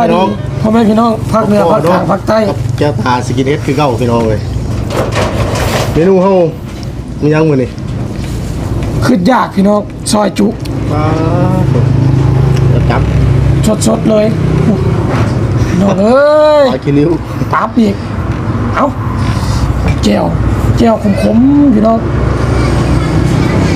ายดีกับสบายดีน้องพ่อแม่พี่น้องภาคเหนือภาคกลางภาคใต้แก้วตาสกินเฮดคือเก่าพี่น้องเลยเมนูเฮามียังมื้อนี่คือยากพี่น้องซอยจุปลาจะจับสดๆเลยอุ๊ยพี่น้องเอ้ยปลาคิริ้วตับอีกเอ้าแก้วแก้วขมๆพี่น้อง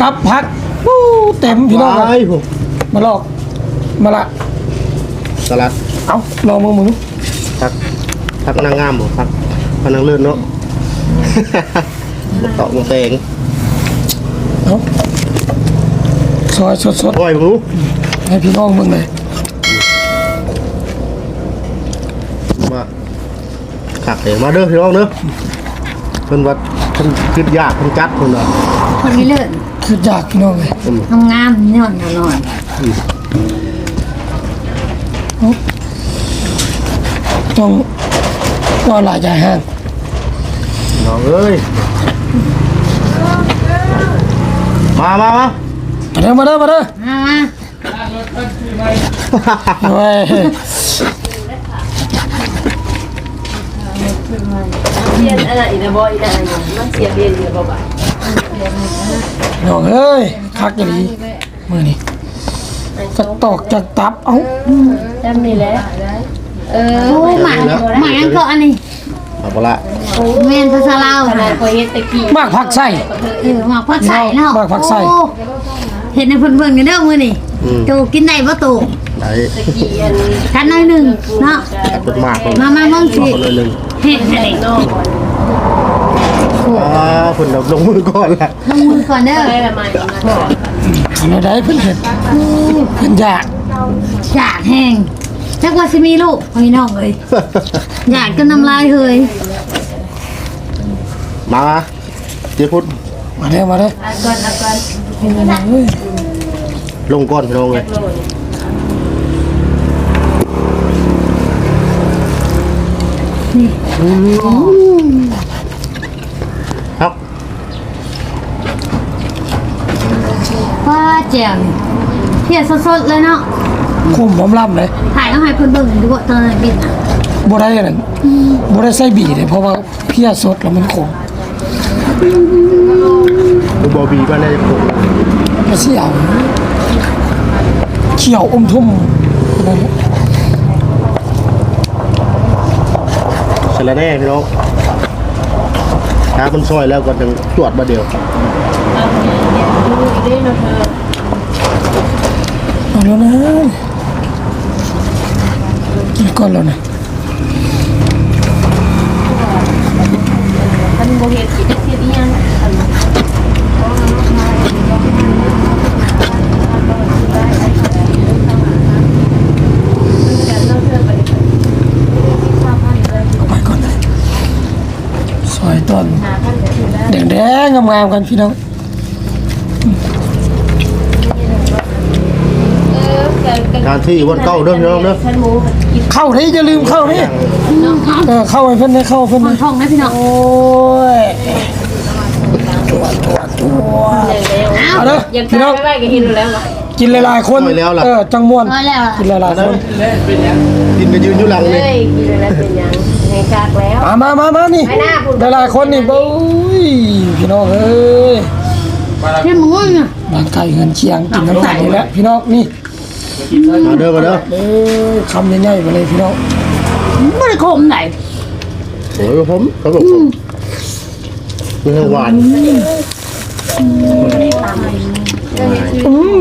กับผักอู้เต็มพี่น้องปลาเลยผมมาลอกมาละสลัดเอ้า ลองมือมึงผักผักนางงามบ่ผักผักนางเลื่อนเนาะตอกมะแตงเอ้าซอยสดโอ้ยรู้ๆให้พี่น้องมึงเลยมาขักเองมาเด้อพี่น้องเด้อเพิ่นว่าเพิ่นคิดยากเพิ่นจัดเพิ่นว่าคนนี้เลิศคือยากพี่น้องเลยทำงานนอนนอ ต้องว่าหลายใจห้างน้องเอ้ย มามามามาเด้อมาเด้อมาเด้อมามาโอ้ยเรียนอะไรอีกนะบอยอีกนะมันเสียเรียนอยู่บ่บ่ายน้องเอ้ยคักจะดีมือนี่กระตอกจากตับเอ้าจำนี่แหละ เออโอ้หมาหมายังเกาะอันนี้เอาบ่ละแมนภาษาลาวขนานะดคอยเฮ็ดตะกี้มากผักใส่เออหมากพักใส่เนาะหมากผักใส่โอ้เห็นในเพิ่นเบิ่งกันเด้อมื้อนี่อืมตูกินได้บ่ตูได้ตะกี้อันทันหน่อยหนึงเนาะตัดเป็นมากเลยมามามั่งสิคนละหนึ่งเห็นอันนี้นอกก่อนอ่าเพิ่นเอาลงมือก่อนแหละลงมือก่อนเด้อได้ละมาอีกนะอันใดเพิ่นเห็นเพิ่นอยากอยากแห้ง จักว่าสิมีลูกพี่น้องเอ้ยอยากก็น้ำลายเฮยมาเจ้พุทธมาเด้อมาเด้ออาก่อนอาก่อนเฮ้ยลงก่อนพี่น้องเลยโลดครับว่าแจ่มเพียสดๆเลยเนาะ คุ้มหอมล่ำเลยถ่ายต้องให้เพิ่นเบิ่งดูว่าตอนนั้นบินอะบ่ได้นั่นบ่ได้ใส่บีเลยเพราะว่าเพี้ยสดแล้วมันขมดูบอบีบ้านได้จะปลูกก็สิเอาเขียวอมทุ่มนั่นแหละเสร็จแล้วแน่พี่น้องถ้ามันซอยแล้วก็จะตรวจมาเดียวดูอีกได้เนาะเธอเอาแล้วนะ กินก่อนแล้วนะ ท่านบ่เฮ็ดกินเฮ็ดอีหยังกันเนาะเธอไป เอาไปก่อนเลยซอยต้นแดงๆงามๆกันพี่น้อง กันกันงานที่วันเก้าเด้อพี่น้องเด้อท่านหมูกินเข้านี่อย่าลืมเข้านี่น้องครับเออเข้าไปเพิ่นได้เข้าเพิ่นคได้นท้องนะพี่น้องโอ้ยตัวตัวตัวอย่างแล้วเอาเด้อยังพี่น้องไม่ไหวก็เห็นอยู่แล้วเนาะกินหลายๆคนซอยแล้วล่ะเออจังม่วนพอแล้วล่ะกินหลายๆคนกินกันยืนอยู่หลังเอ้เลยยกินแล้วเป็นยังไงคักแล้วมามามามานี่ไปหน้าพูดหลายๆคนนี่โอ้ยพี่น้องเอ้ยเรื่องมึงว่าไงร่างกายเงินเชียงกินน้ำตาลนี่แหละพี่น้องนี่ มาเด้อมาเด้อเอ้ยคำใหญ่ๆไปเลยพี่น้องไม่ได้คมไหนโอ้ยผมเขาบอกผมมีทั้งหวานอืม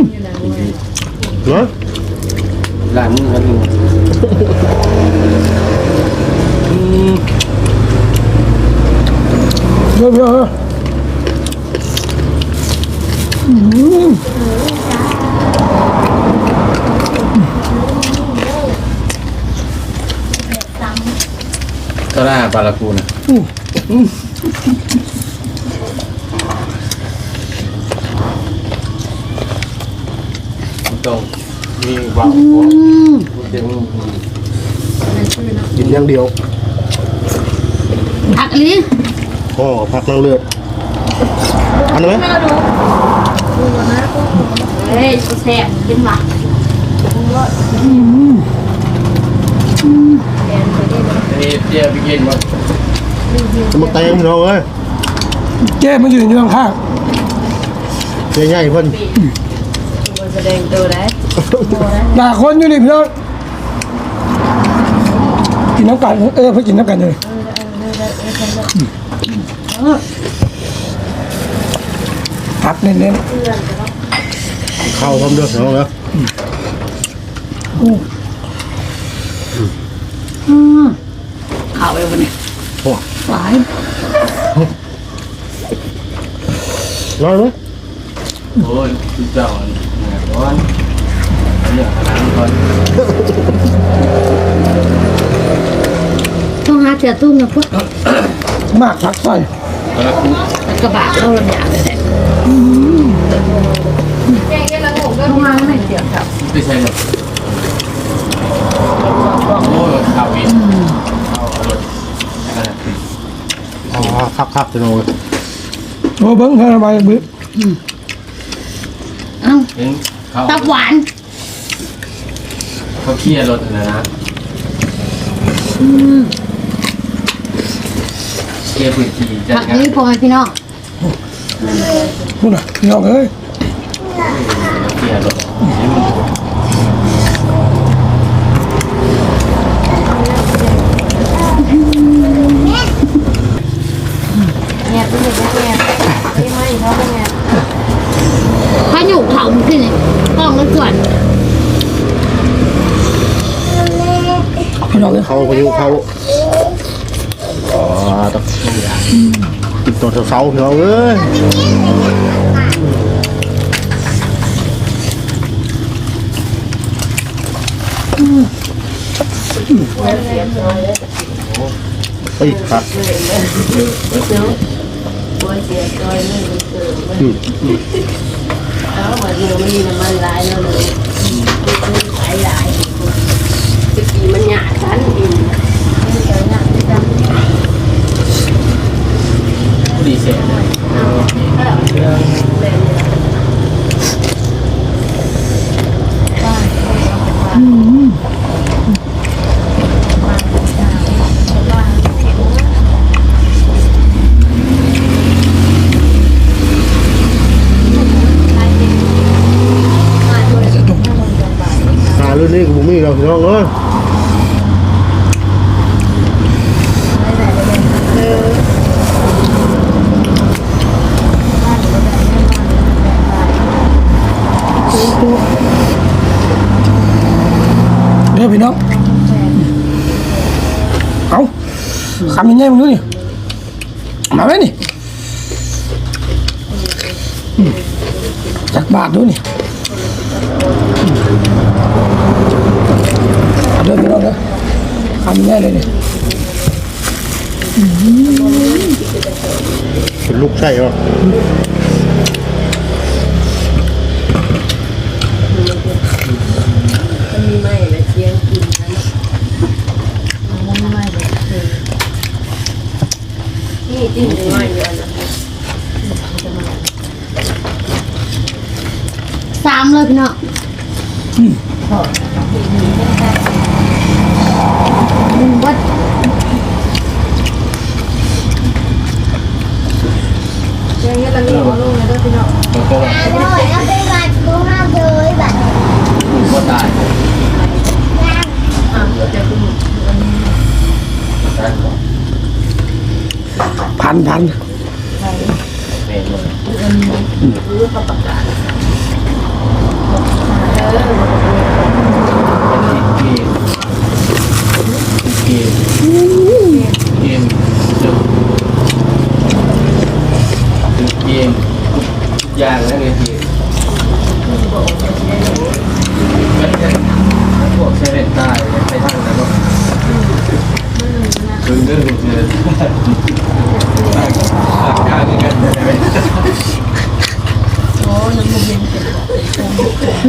เนาะหลานมันเยอะๆ ก็ได้ปลาละกูนะมันต้องมีวางหัวมันเป็นกินอย่างเดียวผักอีนี้อ๋อผักนางเลือดอันนั้นไหมเฮ้ยแซ่บกินมานไปได้ไหมอันนี้ เตี้ยไปกินมาจะมาเตงพี่น้องเอ้ยแก้มันยืนอยู่ข้างใหญ่เพิ่นมันแสดงตัวได้ๆด่าคนอยู่นี่พี่น้องกินน้ำกันเออเพื่อกินน้ำกันเลยพักเน้นเข้าพร้อมเด้อพี่น้องเด้อข่าวไปวันนี้โอ้หวานร้อยไหมโอ้ยทุกเจ้าอันเนี่ยร้อนอันเนี่ยน้ำก่อนต้องหาเสียตุ้มนะพวกๆมากพักใส่แล้วกูกระบะเข้าลำยาเลยแหละแกงกันละงงก็ต้องหาไม่เสียครับไม่ใช่หรอกโอ้ยข้าววินข้าวรถอะไร อ๋อคักๆพี่น้องเอ้ยโอ้เบิ้งเท่าไร่บึ้เอ้าเห็นเขาตับหวานเขาเคลียร์รถนะนะเคลียร์พื้นที่จัดผักการนี้พอไหมพี่น้องพูดน่ะพี่น้องเอ้ยเคลียร์รถ แงบไป เลยแงบไม่ไม่เขาเป็นแงบข้าอยู่เขาขึ้นเลยกล้องก็ส่วนพี่น้องเอ้ยเขาพายุเขาอ๋อต้องกินตัวเสาๆพี่น้องเอ้ยเฮ้ยครับ หัวเสียจอยเลยเกิดมันอืมเอาหัวเดียวมันมีน้ำมันลายแล้วเลยหลายหลายตะกี้มันหยาดชั้นอินมันเกิดหยาดจัง ดีเสร็จ หาเรื่องนี้กับบุมี่เราพี่น้องเอ้ย เด้อพี่น้องเอาคำยังไงมึงดูนี่มาไหมนี่อืมจักบาทดูนี่เอาเด้อพี่น้องเด้อคำยังไงเลยนี่เป็นลูกไส้เหรอ มันมีไม้และเชียงกินนั้นมันไม่เลย นี่จิ้มไม้เยอะนะสามเลยพี่น้องอืมวัดเชียงนี่ตอนนี้หัวลงเลยด้วยพี่น้องมันก็อร่อยเอาไปบัดกูห้าเลยบัดก็ตายอะจะคุณตายก่อนพันพันเมนเลยรู้เขาประกาศ เกมเกมเกมจบคือเกมทุกอย่างแล้วเนี่ยเกมก็จะพวกเซเว่นใต้ไปทางนั้นก็คือเรื่องเงินกล้ากันกันใช่ไหม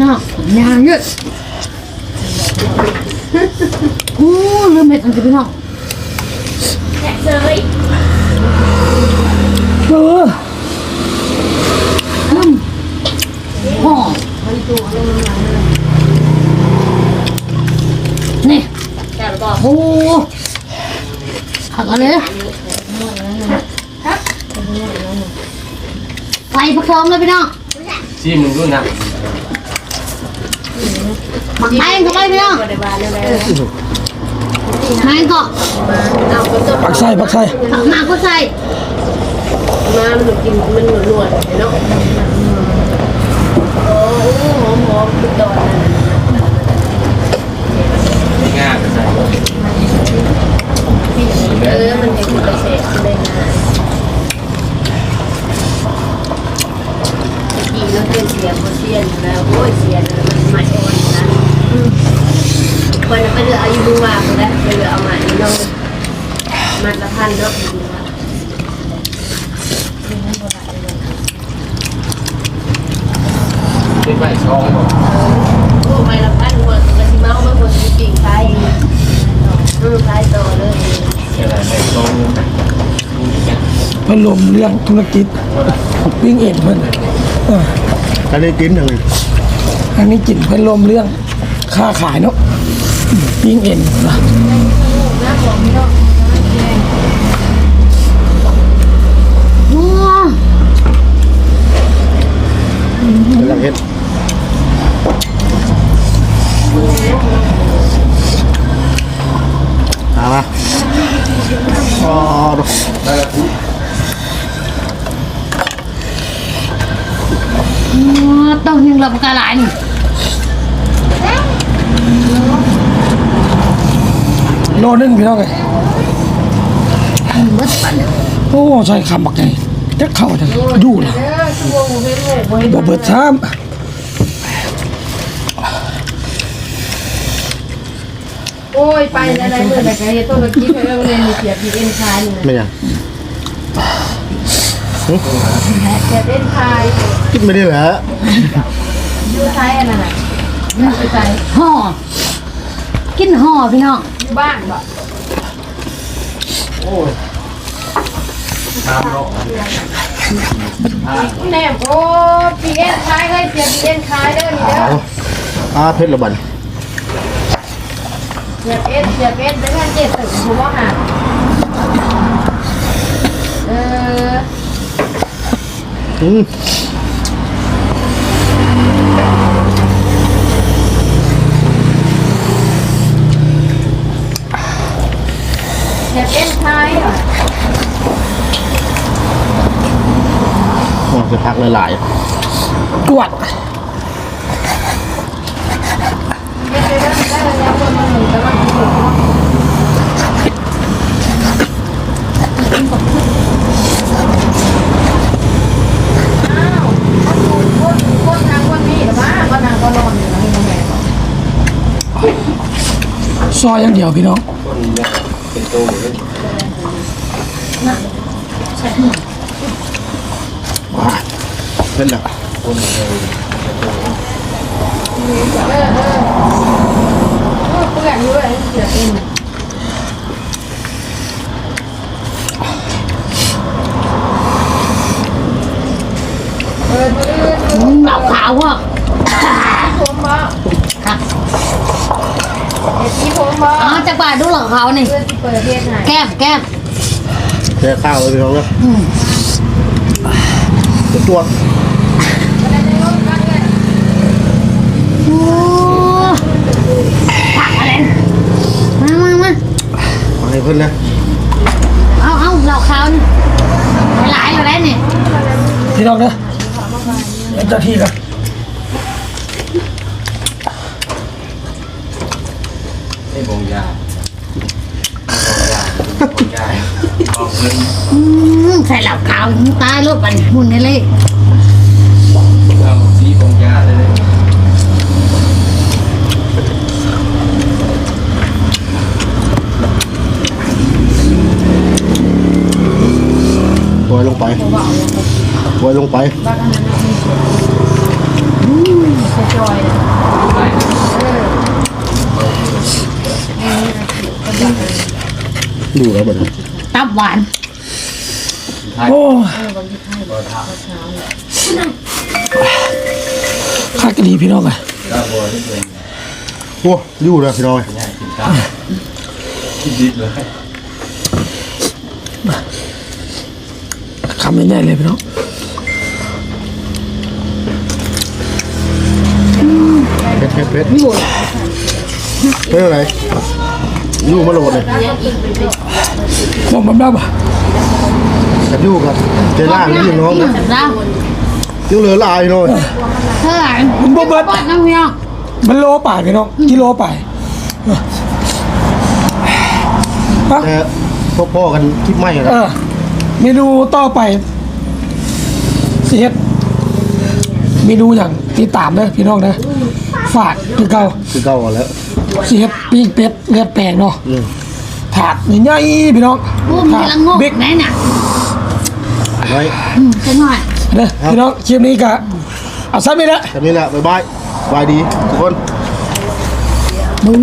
น้องยางยืดอู้ลืมเห็ดอันนี้พี่น้อง เออ อืมหอมนี่ แก้วก็ ก็ โอ้ หักเอาเลยไปพักซ้อมเลยพี่น้องซีมึงดูนะหมักไอ้เข้าไปพี่น้องบ่ได้บานเลยไม้ก็เอาก็จะปักไส้ปักไส้ผักหมากก็ใส่มามันกินมันหนวดๆเนาะโอ้หอมหอมๆคือตอนนั้นง่ายไปใส่ เออมันจะกินไปเสร็จเลยนะกินแล้วเป็นเสียโบเซียนแล้วโอ้ยเสียนมันใหม่อ่อนนะคนนั้นไปเลืออายุดูวาคนแล้วไปเลือเอาใหม่น้องมันละพันเนาะเป็นใบช่องบ่โอ้ไม่ละพันหัวกระชิเมาเมื่อคนจริงๆใครอืมใครต่อเลย พิ่นลมเรื่องธุรกิจวิ่งเอ็นเพิ่นเอออันนี้กินอย่างนี้อันนี้กินเพิ่นลมเรื่องค้าขายเนาะวิ่งเอ็นนะ นัว กำลังเฮ็ดเอามาอ๋อ นัวต้องยังรับกระหลายนี่ โลนึงพี่น้องไงเบิดปันโอ้ใส่คำบักไงจะเข้าจังดูล่ะบ่เบิดซ้ำโอ้ยไปอะไรมือไหนกันต้นตะกี้ไปแล้วเรียนเสียบีเอ็นคายนี่ไม่ยังเสียเอ็นคายกินไม่ได้เหรอยูไทยอันนั้นน่ะยูไทยห่อกินห่อพี่น้อง อยู่บ้านบ่ตามโลกแนมโอ้บีเอ็นคลายเลยเสียบีเอ็นคลายเด้อนี่เด้อเอาอาเพชรละบันเสียเอ็นเสียเอ็นเป็นงานเจ็ดตึกผมว่าหาเออ นี้หรือว่าก็นางก็นอนอยู่นะพี่แม่บอกซอยอย่างเดียวพี่น้อง เนี่ยเป็นตัวเลยๆว้าเพชรละคนเลยเออเออเออเปื่อนอยู่เลยเสียเอ็นเออเออเออเหล่าขาวอะผมบ่ครับเอ็ด ที่ผมบ่เอาจักบาทดูเหล่าขาวนี่เพื่อที่เปิดเทศไหนแก้มแก้มแค่ข้าวเลยพี่น้องเนาะอืมตัวโอ้ผักอะไรมามามามาให้เพิ่นนะเอาเอาเหล่าขาวนี่หลายอะไรนี่พี่น้องเด้อเดี๋ยวเจ้าที่กัน ให้บงยาบงยาออกเงินอืมใส่เหล่าขาวตายรถบันหุ่นนี่เลยเอาสีบงยาเลยปล่อยลงไปปล่อยลงไปจอยเลย ดูแล้วบัดนี้ตับหวานโอ้ข้ากะดีพี่น้องไงก็บัวที่เป็นโอ้อยู่แล้วพี่น้องง่ายกินข้าวดิบเลยคำใหญ่ๆเลยพี่น้องเผ็ดเผ็ดเผ็ดเป็นอะไรอ ยู่มาโหลดเลยบอกมันได้ปะกันอยู่กับเจล่าหรือพี่น้องนะแล้วยังเหลือหลายโน่นเท่าไหร่มันบ่เบิดปอดน้ำเพียงมันโลป่ายพี่น้องกิโลป่ายฮะแต่พวกพ่อกันคิดไม่เอนะอเมนูต่อไปสิเฮ็ดเมนูอย่างติดตามเด้อพี่น้องเด้อฝากคือเก่าคือเก่าแล้วสิเฮ็ดปิ้งเป็ด เลือดแปลงเนาะอืม ถาดใหญ่ๆพี่น้องปุ้มถาดกำลังงกบิ๊กไหนน่ะไว้อืมจะหน่อย เด้อพี่น้องคลิปนี้ก็เอาซะไม่ละแต่นี่แหละบ๊ายบายบายดีทุกคน มึง